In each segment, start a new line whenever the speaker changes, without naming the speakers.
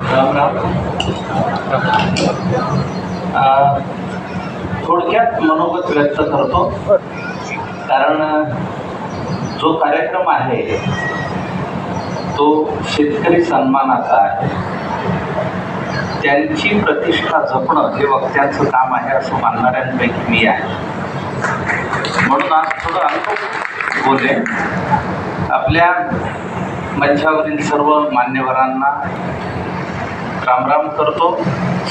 राम राम. थोडक्यात मनोगत व्यक्त करतो. कारण जो कार्यक्रम आहे तो शेतकरी सन्मानाचा आहे. त्यांची प्रतिष्ठा जपणं हे वक्त्यांचं काम आहे असं मानणाऱ्यांपैकी मी आहे. म्हणून आज थोडं अनुभव बोले आपल्या मंचावरील सर्व मान्यवरांना रामराम करतो.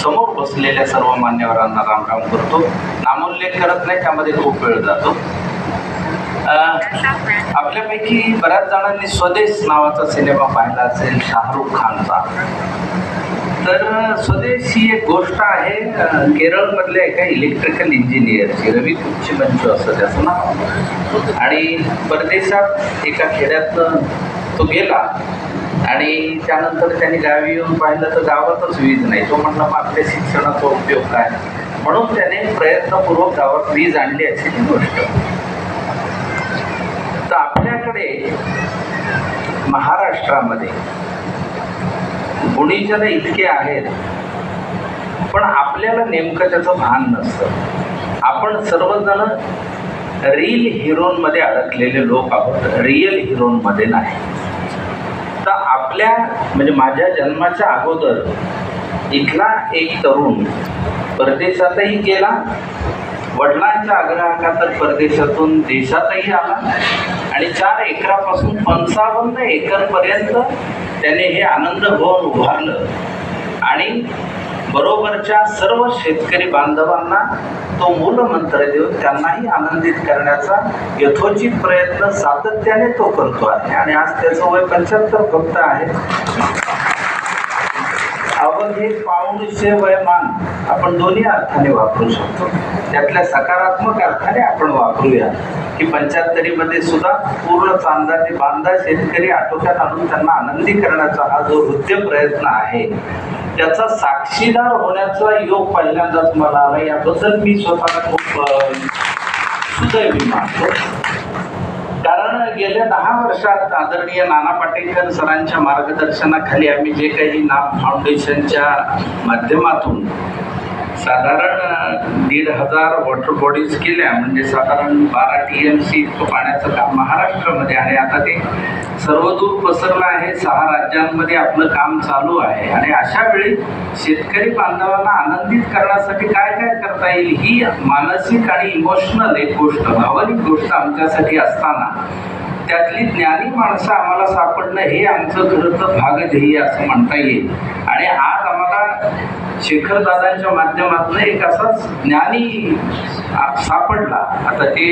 समोर बसलेल्या सर्व मान्यवरांना रामराम करतो. नामोल्लेख करत नाही त्यामध्ये खूप वेळ जातो. आपल्यापैकी बऱ्याच जणांनी स्वदेश नावाचा सिनेमा पाहिला असेल शाहरुख खानचा. तर स्वदेश ही एक गोष्ट आहे. केरळमधल्या एका इलेक्ट्रिकल इंजिनियरची रवी कुच्ची मंचू असं त्याचं नाव. आणि परदेशात एका खेड्यात तो गेला. आणि त्यानंतर त्यांनी गावी येऊन पाहिलं तर गावातच वीज नाही. तो म्हणला मग आपल्या शिक्षणाचा उपयोग काय? म्हणून त्याने प्रयत्नपूर्वक गावात वीज आणली अशी ही गोष्ट. तर आपल्याकडे महाराष्ट्रामध्ये गुणीजन इतके आहेत पण आपल्याला नेमकं त्याचं भान नसतं. आपण सर्वजण रील हिरोनमध्ये अडकलेले लोक आहोत रिअल हिरोनमध्ये नाही. आपल्या म्हणजे माझ्या जन्माच्या अगोदर इथला एक तरुण परदेशातही गेला. वडिलांच्या आग्रहाखातर परदेशातून देशातही आला. आणि चार एकरापासून पंचावन्न एकरपर्यंत त्याने हे आनंद भवन उभारलं. आणि बरोबरच्या सर्व शेतकरी बांधवांना तो मूलमंत्र देऊन त्यांनाही आनंदित करण्याचा यथोचित प्रयत्न सातत्याने तो करतो आहे. आणि आज त्याचं वय पंच्याहत्तर फक्त आहे. अवघे पाऊणशे वयमान आपण दोन्ही अर्थाने वापरू शकतो. त्यातल्या सकारात्मक अर्थाने आपण वापरूया. की पंच्याहत्तरीमध्ये सुद्धा पूर्ण चांदाने बांधा शेतकरी आटोक्यात आणून त्यांना आनंदी करण्याचा हा जो हृदय प्रयत्न आहे त्याचा साक्षीदार होण्याचा योग पहिल्यांदाच मला आला. याबद्दल मी स्वतःला खूप सुदैवी मानतो. कारण गेल्या दहा वर्षात आदरणीय नाना पाटेकर सरांच्या मार्गदर्शनाखाली आम्ही जे काही नाम फाउंडेशनच्या माध्यमातून साधारण दीड हजार वॉटर बॉडीज केल्या. म्हणजे साधारण बारा टी एम सी इतकं पाण्याचं काम महाराष्ट्रामध्ये आणि आता ते सर्वदूर पसरलं आहे. सहा राज्यांमध्ये आपलं काम चालू आहे. आणि अशा वेळी शेतकरी बांधवांना आनंदित करण्यासाठी काय काय करता येईल ही मानसिक आणि इमोशनल एक गोष्ट भावनिक गोष्ट आमच्यासाठी असताना त्यातली ज्ञानी माणसं आम्हाला सापडणं हे आमचं खरं तर भागध्येय असं म्हणता येईल. आणि आज आम्हाला शेखर दादांच्या माध्यमातून एक असाच ज्ञानी सापडला. आता ते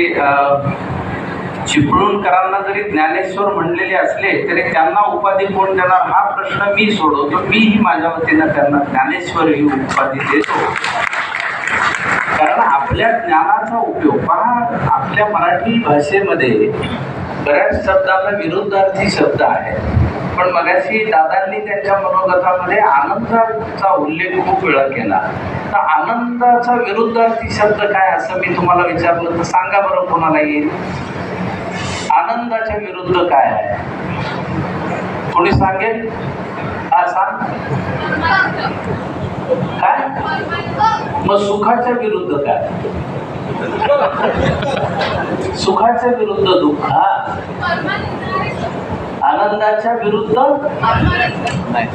चिपळूणकरांना जरी ज्ञानेश्वर म्हणलेले असले तरी त्यांना उपाधी कोण देणार हा प्रश्न मी सोडवतो. मीही माझ्या वतीनं त्यांना ज्ञानेश्वर ही उपाधी देतो. कारण आपल्या ज्ञानाचा उपयोग पहा आपल्या मराठी भाषेमध्ये बऱ्याच शब्दाला विरुद्धार्थी शब्द आहेत. पण मगाशी दादांनी त्यांच्या मनोगतामध्ये आनंदाचा उल्लेख खूप वेळा केला. तर आनंदाचा विरुद्धार्थी शब्द काय असं मी तुम्हाला विचारलं तर सांगा बरं कोणाला येईल? आनंदाच्या विरुद्ध काय आहे? कोणी सांगेल? हा सांग. काय? मग सुखाच्या विरुद्ध काय? सुखाच्या विरुद्ध दुःख आनंदाच्या विरुद्ध नाही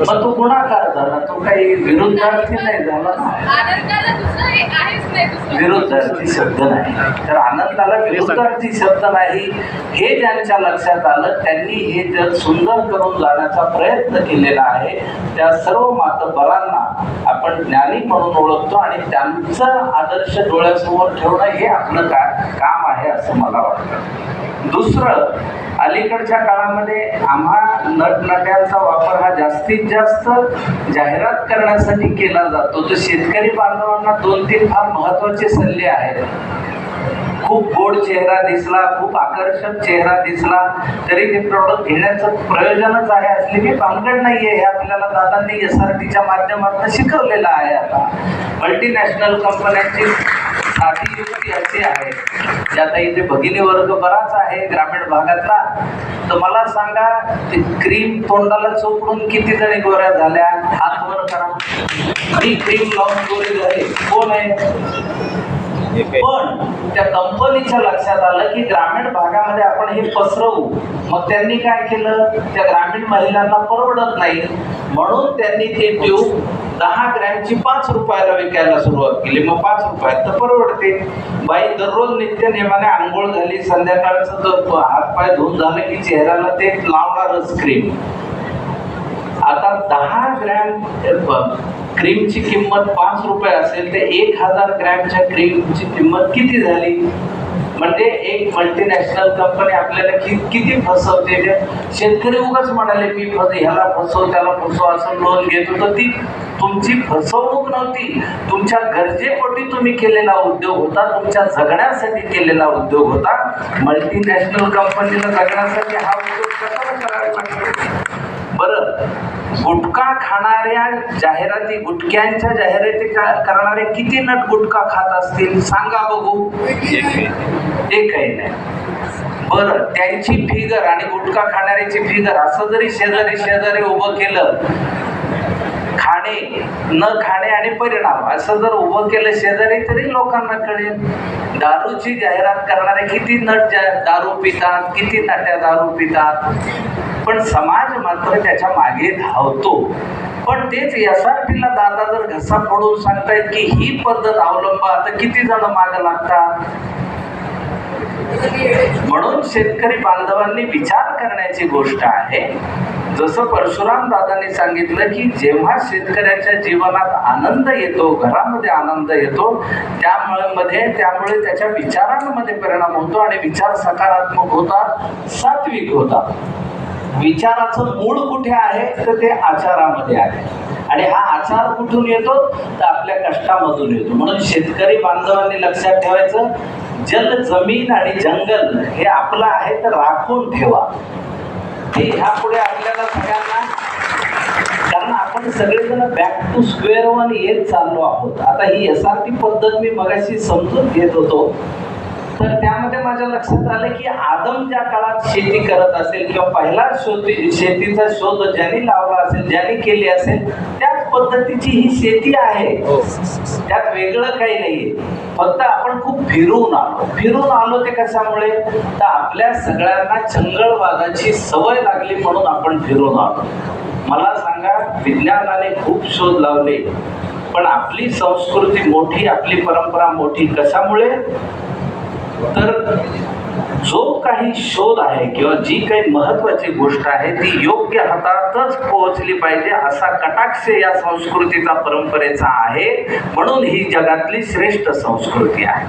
मग तो गुणाकार झाला तो काही विरुद्धार्थी नाही झाला ना. विरुद्धार्थी शब्द नाही. तर आनंदाला विरुद्धार्थी शब्द नाही हे ज्यांच्या लक्षात आलं त्यांनी हे जग सुंदर करून जाण्याचा प्रयत्न केलेला आहे. त्या सर्व मातबरांना आपण ज्ञानी म्हणून ओळखतो आणि त्यांचं आदर्श डोळ्यासमोर ठेवणं हे आपलं का काम आहे असं मला वाटतं. दुसरं अलीकडच्या काळामध्ये आम्हा नटनट्यांचा वापर हा जास्तीत जास्त जाहिरात करण्यासाठी केला जातो. तर शेतकरी बांधवांना दोन तीन फार महत्त्वाचे सल्ले आहेत खूप गोड चेहरा दिसला खूप आकर्षक चेहरा दिसला. तरी ते प्रॉडक्ट घेण्याचं प्रयोजनच आहे असली की पांगड नाही आहे हे आपल्याला दादांनी एस आर टीच्या माध्यमातून शिकवलेलं आहे आता. मल्टीनॅशनल कंपन्यांची साधी युक्ती अशी आहे. की आता इथे भगिनी वर्ग बराच आहे ग्रामीण भागातला. तर मला सांगा ते क्रीम तोंडाला चोपडून किती जणी गोऱ्या झाल्या? हातवर करा. मी क्रीम लावून गोरी झाले. कोण आहे? पण त्या कंपनीच्या लक्षात आलं की ग्रामीण भागामध्ये आपण हे पसरवू. मग त्यांनी काय केलं? त्या ग्रामीण महिलांना परवडत नाही. म्हणून त्यांनी ते ट्यूब दहा ग्रॅमची पाच रुपयाला विकायला सुरुवात केली. मग पाच रुपयात तर परवडते. बाई दररोज नित्य नेमाने आंघोळ झाली संध्याकाळचं जर हातपाय धुवून झालं की चेहऱ्याला ते लावणारच क्रीम आता दहा ग्रॅम क्रीमची किंमत पाच रुपये असेल तर एक हजार ग्रॅमच्या क्रीमची किंमत किती झाली? म्हणजे एक मल्टीनॅशनल कंपनी आपल्याला कि किती फसवते शेतकरी उगाच म्हणाले मी फस ह्याला फसव त्याला फसव असं लोन घेत. होतं ती तुमची फसवणूक नव्हती. तुमच्या गरजेपोटी तुम्ही केलेला उद्योग होता तुमच्या जगण्यासाठी केलेला उद्योग होता. मल्टीनॅशनल कंपनीला जगण्यासाठी हा उद्योग कशाला करायला बरं. गुटखा खाणाऱ्या जाहिराती गुटख्यांच्या जाहिराती करणारे किती नट गुटखा खात असतील? सांगा बघू. एकही नाही. बरं त्यांची फिगर आणि गुटखा खाणाऱ्याची फिगर असं जरी शेजारी शेजारी उभं केलं खाणे न खाणे आणि परिणाम असं जर उभं केलं शेजारी तरी लोकांना कळेल. दारूची जाहिरात करणारे किती नट दारू पितात किती नट्या दारू पितात. पण समाज मात्र त्याच्यामागे धावतो. पण तेच एस आर पीला दादा जर घसा पडून सांगतायत की ही पद्धत अवलंब तर किती जण मागे लागतात? म्हणून शेतकरी बांधवांनी विचार करण्याची गोष्ट आहे. जसं परशुराम दादांनी सांगितलं की जेव्हा शेतकऱ्याच्या जीवनात आनंद येतो घरामध्ये आनंद येतो त्यामुळे मध्ये त्यामुळे त्याच्या विचारांमध्ये परिणाम होतो आणि विचार सकारात्मक होतात सात्विक होतात. विचाराचं मूळ कुठे आहे तर ते आचारामध्ये आहे. आणि हा आचार कुठून येतो तर आपल्या कष्टामधून येतो. म्हणून शेतकरी बांधवांनी लक्षात ठेवायचं जल जमीन आणि जंगल हे आपलं आहे तर राखून ठेवा. हे ह्यापुढे आपल्याला सगळ्यांना कारण आपण सगळेजण बॅक टू स्क्वेअर वन येत चाललो आहोत. आता ही एस आर टी पद्धत मी मगाशी समजून घेत होतो. तर त्यामध्ये माझ्या लक्षात आलं की आदम ज्या काळात शेती करत असेल किंवा पहिला शोध शेतीचा शोध ज्यांनी लावला असेल ज्यांनी केली असेल त्या पद्धतीची ही शेती आहे त्यात वेगळं काही नाहीये. फक्त आपण खूप फिरून आलो. फिरून आलो ते कशामुळे? तर आपल्या सगळ्यांना चंगळवादाची सवय लागली म्हणून आपण फिरून आलो. मला सांगा विज्ञानाने खूप शोध लावले पण आपली संस्कृती मोठी आपली परंपरा मोठी कशामुळे? तर जो काही शोध आहे किंवा जी काही महत्वाची गोष्ट आहे ती योग्य हातातच पोहोचली पाहिजे असा कटाक्ष या संस्कृतीचा परंपरेचा आहे. म्हणून ही जगातली श्रेष्ठ संस्कृती आहे.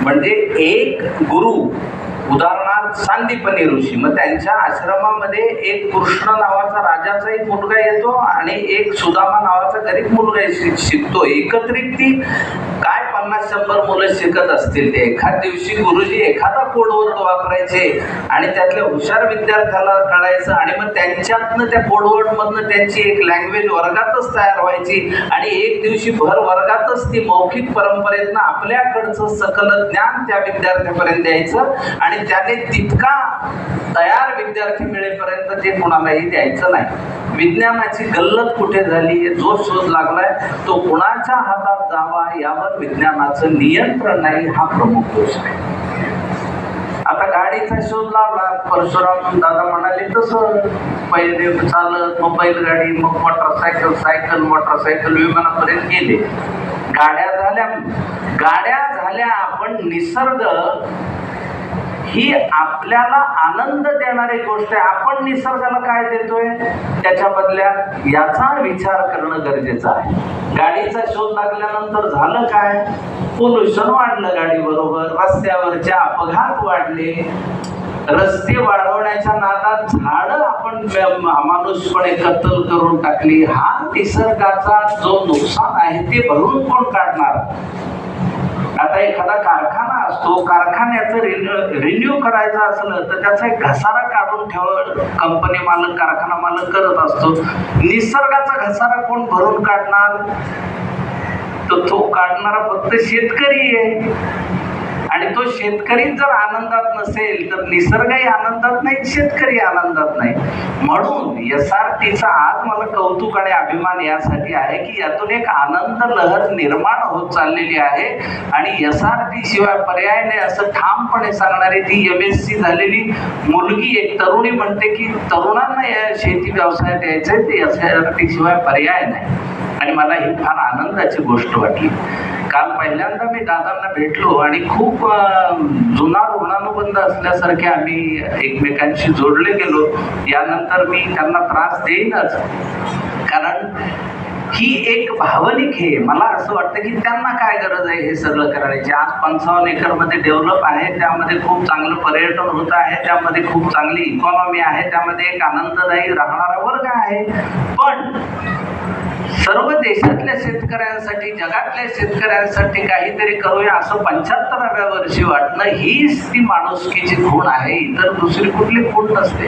म्हणजे एक गुरु उदाहरणार्थ सांदीपनी ऋषी मग त्यांच्या आश्रमामध्ये एक कृष्ण नावाचा राजाचा एक मुलगा येतो आणि एक सुदामा नावाचा गरीब मुलगा शिकतो. एकत्रित ती पन्नास शंभर मुलं शिकत असतील. ते एखाद दिवशी गुरुजी एखादा कोडवर्ड वापरायचे आणि त्यातल्या हुशार विद्यार्थ्याला कळायचं आणि मग त्यांच्यातनं त्या कोडवर्ड मधनं त्यांची एक लँग्वेज वर्गातच तयार व्हायची आणि एक दिवशी भर वर्गातच ती मौखिक परंपरेतनं आपल्याकडचं सकल ज्ञान त्या विद्यार्थ्यापर्यंत द्यायचं आणि त्याने तितका तयार विद्यार्थी मिळेपर्यंत ते कोणालाही द्यायचं नाही. विज्ञानाची गल्लत कुठे झाली जो शोध लागलाय तो कुणाच्या हातात जावा यावर विज्ञान वातावरणाचं नियंत्रण नाही हा प्रमुख दोष आहे. आता गाडीचा शोध लावला परशुराम दादा म्हणाले तसं पहिले चालत मग बैलगाडी मग मोटरसायकल सायकल मोटरसायकल विमानापर्यंत गेले. गाड्या झाल्या गाड्या झाल्या आपण निसर्ग ही आपल्याला आनंद देणारी गोष्ट आहे. आपण निसर्गाला काय देतोय? त्याच्या बदल्यात याचा विचार करणं गरजेचं आहे. गाडीचा शोध लागल्यानंतर झालं काय? पोल्युशन वाढलं गाडी बरोबर रस्त्यावरचे अपघात वाढले. रस्ते वाढवण्याच्या नादात झाडं आपण माणूसपणे कत्तल करून टाकली. हा निसर्गाचा जो नुकसान आहे ते भरून कोण काढणार? आता एखादा कारखाना असतो कारखान्याचं रिन्यू रिन्यू करायचं असलं तर त्याचा एक घसारा काढून ठेव कंपनी मालक कारखाना मालक करत असतो. निसर्गाचा घसारा कोण भरून काढणार? तर तो काढणारा फक्त शेतकरी आहे. आणि तो शेतकरी जर आनंदात नसेल तर निसर्गही आनंदात नाही शेतकरी आनंदात नाही. म्हणून एस आर टीचा आज मला कौतुक आणि अभिमान यासाठी आहे की यातून एक आनंद लहर निर्माण होत चाललेली आहे. आणि एस आर टी शिवाय पर्याय नाही असं ठामपणे सांगणारी ती एम एस सी झालेली मुलगी एक तरुणी म्हणते की तरुणांना या शेती व्यवसायात यायचंय ते एस आर टी शिवाय पर्याय नाही. आणि मला ही फार आनंदाची गोष्ट वाटली. काल पहिल्यांदा मी दादांना भेटलो आणि खूप जुना ऋणानुबंध असल्यासारखे आम्ही एकमेकांशी जोडले गेलो. यानंतर मी त्यांना त्रास देईनच. कारण ही एक भावनिक हे मला असं वाटतं की त्यांना काय गरज आहे हे सगळं करायची. आज पंचावन्न एकरमध्ये डेव्हलप आहे त्यामध्ये खूप चांगलं पर्यटन होत आहे त्यामध्ये खूप चांगली इकॉनॉमी आहे त्यामध्ये एक आनंददायी राहणारा वर्ग आहे. पण सर्व देशातल्या शेतकऱ्यांसाठी जगातल्या शेतकऱ्यांसाठी काहीतरी करूया असं पंच्याहत्तराव्या वर्षी वाटणं हीच ती माणुसकीची खूण आहे. इतर दुसरी कुठली खूण नसते.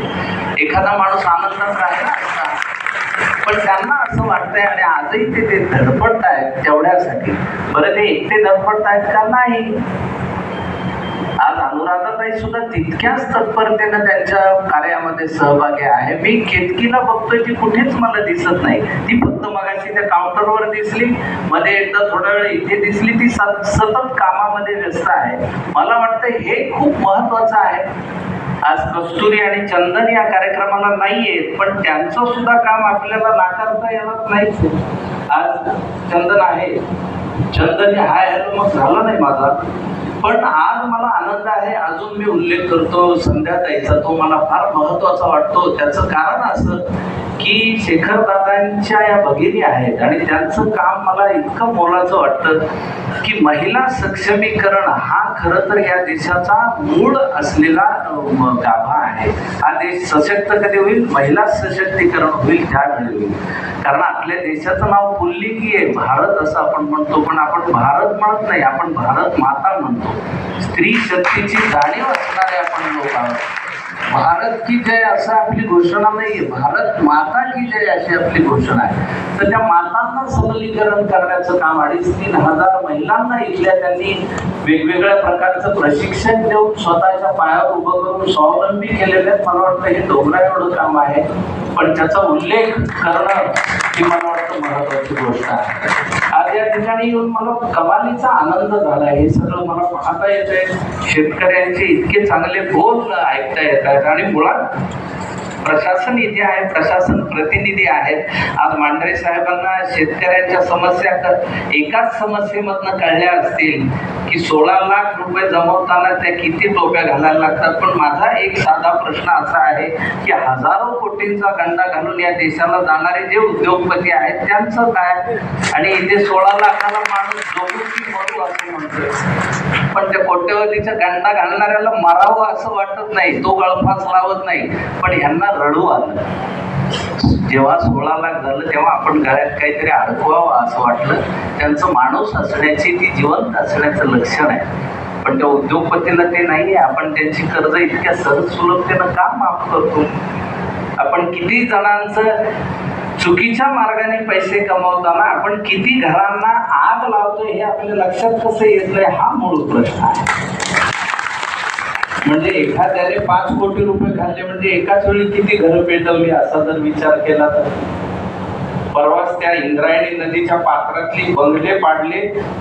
एखादा माणूस आनंदात राहिला असता. पण त्यांना असं वाटतंय आणि आजही ते ते धडपडत आहेत तेवढ्यासाठी. बरं ते एकटे धडपडत आहेत का नाही? आज अनुराधाताई सुद्धा तितक्याच तत्परतेनं त्यांच्या कार्यामध्ये सहभागी आहे. मी केतकीला बघतोय ती कुठेच मला दिसत नाही. ती फक्त मगाशी त्या काउंटरवर दिसली. मध्ये एकदा थोडा वेळ इथे दिसली. ती सत- सतत कामामध्ये व्यस्त आहे. मला वाटतं हे खूप महत्वाचं आहे. आज कस्तुरी आणि चंदन या कार्यक्रमाला नाही आहेत पण त्यांचं सुद्धा काम आपल्याला नाकारता येणार नाहीच. आज चंदन आहे. चंदन हाय हॅलो मग झालं नाही माझा. पण आज मला आनंद आहे अजून मी उल्लेख करतो संध्याताईचा तो मला फार महत्त्वाचा वाटतो. त्याचं कारण असं की शेखर दादांच्या या भगिनी आहेत आणि त्यांचं काम मला इतकं मोलाचं वाटतं की महिला सक्षमीकरण हा खरं तर या देशाचा मूळ असलेला गाभा आहे. हा देश सशक्त कधी होईल? महिला सशक्तीकरण होईल त्यावेळी होईल. कारण आपल्या देशाचं नाव पुल्लिंगी आहे. भारत असं आपण म्हणतो पण आपण भारत म्हणत नाही. आपण भारत माता म्हणतो. स्त्री शक्तीची जाणीव असणारे आपण लोक आहोत भारत की जय असं आपली घोषणा नाहीये. भारत माता की जय अशी आपली घोषणा आहे. तर त्या मातांना सबलीकरण करण्याचं काम अडीच तीन हजार महिलांना इथल्या त्यांनी वेगवेगळ्या प्रकारचं प्रशिक्षण देऊन स्वतःच्या पायावर उभं करून स्वावलंबी केलेले मला वाटतं हे डोंगरा एवढं काम आहे. पण त्याचा उल्लेख करणं ही मला वाटतं महत्वाची गोष्ट आहे. ठिकाणी येऊन मला कमालीचा आनंद झाला हे सगळं मला पाहता येत आहे शेतकऱ्यांचे इतके चांगले बोल ऐकता येत आहेत आणि मुळात प्रशासन इथे आहे प्रशासन प्रतिनिधी आहेत. आज मांढरे साहेबांना शेतकऱ्यांच्या समस्या एकाच समस्येमधनं कळल्या असतील की सोळा लाख रुपये जमवताना त्या किती टोप्या घालायला लागतात. पण माझा एक साधा प्रश्न असा आहे की हजारो कोटींचा गंडा घालून या देशाला जाणारे जे उद्योगपती आहेत त्यांचं काय? आणि इथे सोळा लाखाला माणूस जगू की मरू असं म्हणतोय. पण त्या कोट्यवधीच्या गंडा घालणाऱ्याला मारावं असं वाटत नाही. तो गळफास लावत नाही. पण ह्यांना रडू आलं. जेव्हा सोळा लाख झालं तेव्हा आपण गळ्यात काहीतरी अडकवावं असं वाटलं. त्यांचं माणूस असण्याची ती जिवंत असण्याचं लक्षण आहे. पण त्या उद्योगपतीला ते नाही आहे आपण त्यांची कर्ज इतक्या सहज सुलभतेनं का माफ करतो? आपण किती जणांचं चुकीच्या मार्गाने पैसे कमवताना आपण किती घरांना आग लावतोय हे आपल्या लक्षात कसं येत नाही हा मूळ प्रश्न आहे. म्हणजे एखाद्याने पाच कोटी रुपये खाल्ले म्हणजे एकाच वेळी किती घरं पेटवली असा जर विचार केला तर? परवाच त्या इंद्रायणी नदीच्या पात्रातली बंगले पाडले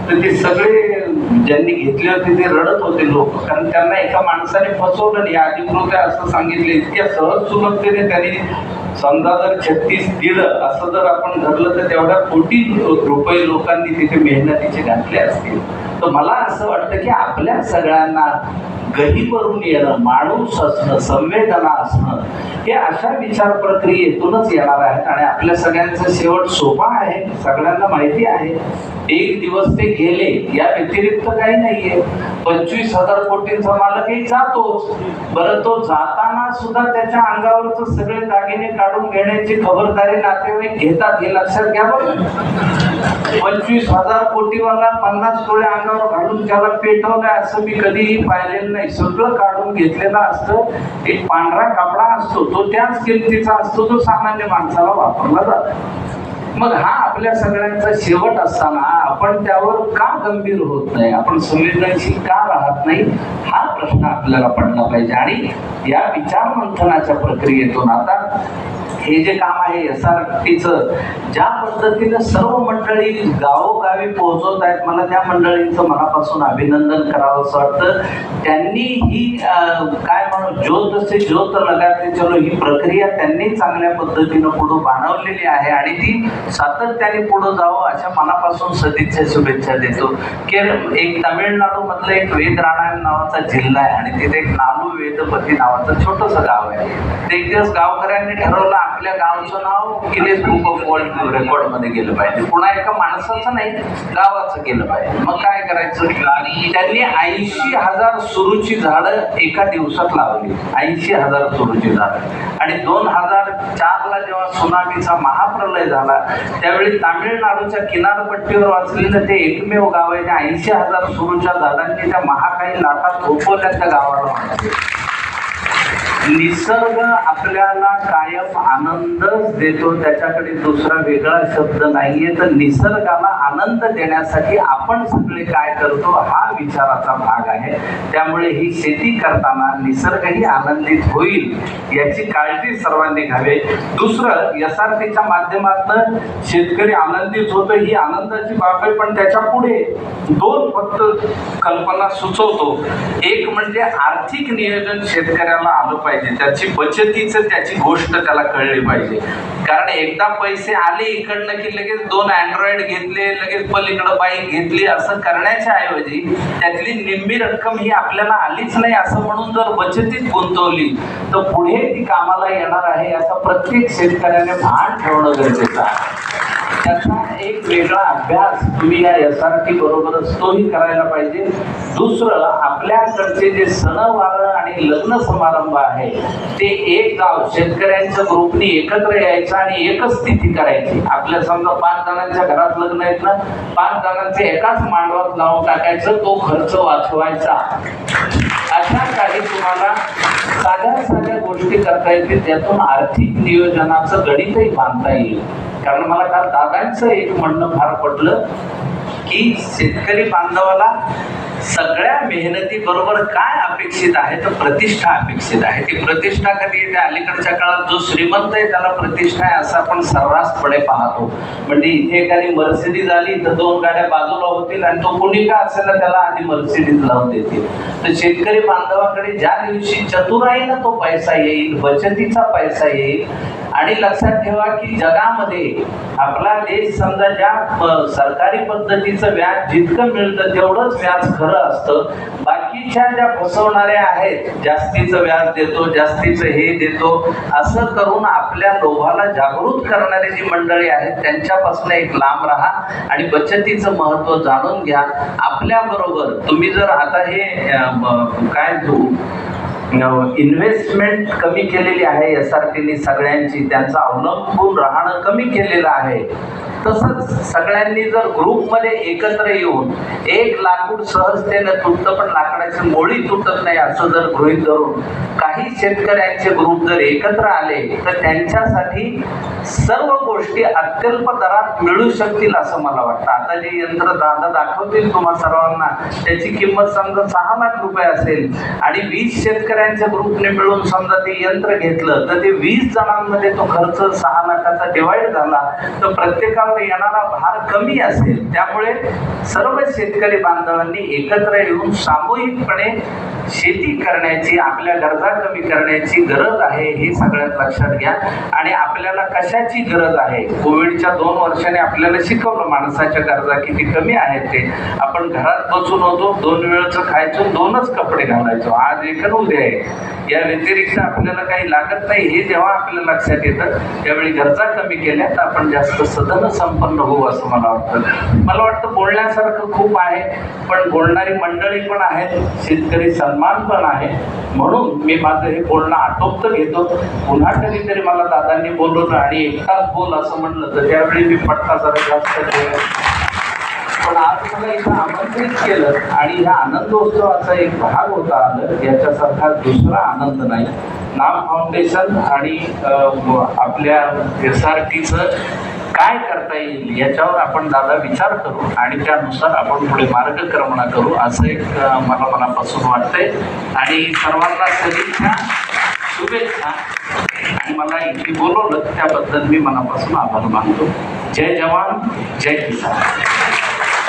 तर ते सगळे ज्यांनी घेतले होते ते रडत होते लोक. कारण त्यांना एका माणसाने फसवलं नाही अधिकृत आहे असं सांगितले. इतक्या सहज सुलभतेने त्यांनी समजा जर छत्तीस दिलं असं जर आपण धरलं तर तेवढ्या कोटी रुपये लोकांनी तिथे मेहनतीचे घातले असतील. तर मला असं वाटतं की आपल्या सगळ्यांना गहीवरून येणं माणूस असणं संवेदना असणं हे अशा विचार प्रक्रियेतूनच येणार आहेत आणि आपल्या सगळ्यांचा शेवट सोपा आहे. सगळ्यांना माहिती आहे. एक दिवस ते गेले या व्यतिरिक्त काही नाहीये. पंचवीस हजार कोटींचा मालकही जातोच. बरं तो जाताना सुद्धा त्याच्या अंगावरच सगळे दागिने काढून घेण्याची खबरदारी नातेवाईक घेतात हे लक्षात घ्या बरं. पंचवीस हजार कोटीवाला पन्नास टोळे अंगावर घालून त्याला पेटवलंय असं मी कधीही पाहिलेलं नाही. सगळं काढून घेतलेलं असतं. एक पांढरा कपडा असतो तो त्याच किमतीचा असतो जो सामान्य माणसाला वापरला जातो. मग हा आपल्या सगळ्यांचा शेवट असताना आपण त्यावर का गंभीर होत नाही? आपण संवेदनशील का राहत नाही? हा प्रश्न आपल्याला पडला पाहिजे. आणि या विचार मंथनाच्या प्रक्रियेतून आता हे जे काम आहे एस आर टीचं ज्या पद्धतीनं सर्व मंडळी गावोगावी पोहोचवत आहेत मला त्या मंडळींचं मनापासून अभिनंदन करावं असं वाटतं. त्यांनी ही काय म्हणू ज्योत से ज्योत लगाते चलो ही प्रक्रिया त्यांनी चांगल्या पद्धतीनं पुढं बांधवलेली आहे आणि ती सातत्याने पुढं जावं अशा मनापासून सदिच्छा शुभेच्छा देतो. की एक तामिळनाडू मधलं एक वेदराणायण नावाचा जिल्हा आहे आणि तिथे एक नालू वेदपती नावाचं छोटंसं गाव आहे. ते एक दिवस गावकऱ्यांनी ठरवलं आपल्या गावचं नाव गिनेस बुक ऑफ वर्ल्ड रेकॉर्डमध्ये गेलं पाहिजे. पुन्हा एका माणसाचं नाही गावाचं केलं पाहिजे. मग काय करायचं? त्यांनी ऐंशी हजार सुरूची झाडं एका दिवसात लावली. ऐंशी हजार सुरूची झाडं आणि दोन हजार चारला जेव्हा सुनामीचा महाप्रलय झाला त्यावेळी तामिळनाडूच्या किनारपट्टीवर वाचलेलं ते एकमेव गाव आहे त्या ऐंशी हजार सुरूच्या झाडांनी त्या महाकाई लाटा थोपवल्या त्या गावाला निसर्ग आपल्याला कायम आनंदच देतो त्याच्याकडे दुसरा वेगळा शब्द नाहीये. तर निसर्गाला आनंद देण्यासाठी आपण सगळे काय करतो हा विचाराचा भाग आहे. त्यामुळे ही शेती करताना निसर्गही आनंदित होईल याची काळजी सर्वांनी घ्यावी. दुसरं एस आर टीच्या माध्यमातून शेतकरी आनंदित होतो ही आनंदाची बाब आहे. पण त्याच्या पुढे दोन फक्त कल्पना सुचवतो. एक म्हणजे आर्थिक नियोजन शेतकऱ्याला आलं पाहिजे. त्याची बचतीचं त्याची गोष्ट त्याला कळली पाहिजे. कारण एकदा पैसे आले इकडनं की लगेच दोन अँड्रॉइड घेतले लगेच पलीकडं बाईक घेतली असं करण्याच्या ऐवजी त्यातली निम्मी रक्कम ही आपल्याला आलीच नाही असं म्हणून जर बचतीत गुंतवली तर पुढे ती कामाला येणार आहे याचा प्रत्येक शेतकऱ्याने भान ठेवणं गरजेचं आहे. त्याचा एक वेगळा अभ्यास तुम्ही या एस आर टी बरोबरच तोही करायला पाहिजे. दुसरं आपल्याकडचे जे सणवार आणि लग्न समारंभ आहे ते एक गाव शेतकऱ्यांच्या ग्रुपनी एकत्र यायचं आणि एकच स्थिती करायची. आपल्या समजा पाच जणांच्या घरात लग्न आहेत ना पाच जणांचे एकाच मांडवात नाव टाकायचं तो खर्च वाचवायचा. अशा काही तुम्हाला साध्या साध्या गोष्टी करता येतील त्यातून आर्थिक नियोजनाचं गणितही बांधता येईल. कारण मला काल दादांचं एक म्हणणं फार पडलं की शेतकरी बांधवाला सगळ्या मेहनती बरोबर काय अपेक्षित आहे? तर प्रतिष्ठा अपेक्षित आहे. ती प्रतिष्ठा कधी येते? अलीकडच्या काळात जो श्रीमंत आहे त्याला प्रतिष्ठा आहे असं आपण सर्रासपणे पाहतो. म्हणजे इथे एखादी मर्सिडीज आली तर दोन गाड्या बाजूला होतील आणि तो कोणी का असेल ना त्याला आधी मर्सिडीज लावून देतील. तर शेतकरी बांधवाकडे ज्या दिवशी चतुराईनं तो पैसा येईल बचतीचा पैसा येईल आणि लक्षात ठेवा की जगामध्ये आपला देश समजा ज्या सरकारी पद्धतीचं व्याज जितकं मिळतं तेवढंच व्याज खरं असतं बाकीच्या ज्या फसवणाऱ्या आहेत जास्तीचं व्याज देतो जास्तीचं हे देतो असं करून आपल्या लोभाला जागृत करणारी जी मंडळी आहेत त्यांच्यापासून एक लांब राहा आणि बचतीचं महत्त्व जाणून घ्या. आपल्या बरोबर तुम्ही जर आता हे काय तू इन्व्हेस्टमेंट कमी केलेली आहे एस आर टीने सगळ्यांची त्यांचा अवलंबून राहणं कमी केलेलं आहे तसंच सगळ्यांनी जर ग्रुपमध्ये एकत्र येऊन एक लाकूड सहजतेनं तुटतं पण लाकडाची मोळी तुटत नाही असं जर गृहीत धरून काही शेतकऱ्यांचे ग्रुप जर एकत्र आले तर त्यांच्यासाठी सर्व गोष्टी अत्यल्प दरात मिळू शकतील असं मला वाटतं. आता जे यंत्र दादा दाखवतील तुम्हा सर्वांना त्याची किंमत समजा सहा लाख रुपये असेल आणि वीस शेतकऱ्यांच्या ग्रुपने मिळून समजा ते यंत्र घेतलं तर ते वीस जणांमध्ये तो खर्च सहा लाखाचा डिवाइड झाला तर प्रत्येकाला शेतकऱ्यावर येणारा भार कमी असेल त्यामुळे सर्व शेतकरी बांधवांनी एकत्र येऊन सामूहिकपणे शेती करण्याची आपल्या गरजा कमी करण्याची गरज आहे हे सगळ्यात लक्षात घ्या. आणि आपल्याला कशाची गरज आहे? कोविडच्या दोन वर्षाने आपल्याला शिकवलं माणसाच्या गरजा किती कमी आहेत ते. आपण घरात बसून होतो दोन वेळचं खायचो दोनच कपडे घालायचो. आज एक उद्या आहे या व्यतिरिक्त आपल्याला काही लागत नाही हे जेव्हा आपल्या लक्षात येतं त्यावेळी गरजा कमी केल्या तर आपण जास्त सदन संपन्न होऊ असं मला वाटतं. मला वाटतं बोलण्यासारखं खूप आहे पण बोलणारी मंडळी पण आहेत शेतकरी सन्मान पण आहे. म्हणून मी माझं हे बोलणं आटोपतं घेतो. पुन्हा कधीतरी मला दादांनी बोलवलं आणि एकटाच बोल असं म्हणलं तर त्यावेळी मी पटका जरा जास्त ठेवेल. पण आज मला इथं आमंत्रित केलं आणि ह्या आनंदोत्सवाचा एक भाग होता आलं याच्यासारखा दुसरा आनंद नाही. नाम फाउंडेशन आणि आपल्या एस आर टीचं काय करता येईल याच्यावर आपण दादा विचार करू आणि त्यानुसार आपण पुढे मार्गक्रमणा करू असं एक मला मनापासून वाटतंय. आणि सर्वांना सदिच्छा शुभेच्छा. आणि मला इथे बोलवलं त्याबद्दल मी मनापासून आभार मानतो. जय जवान जय किसान.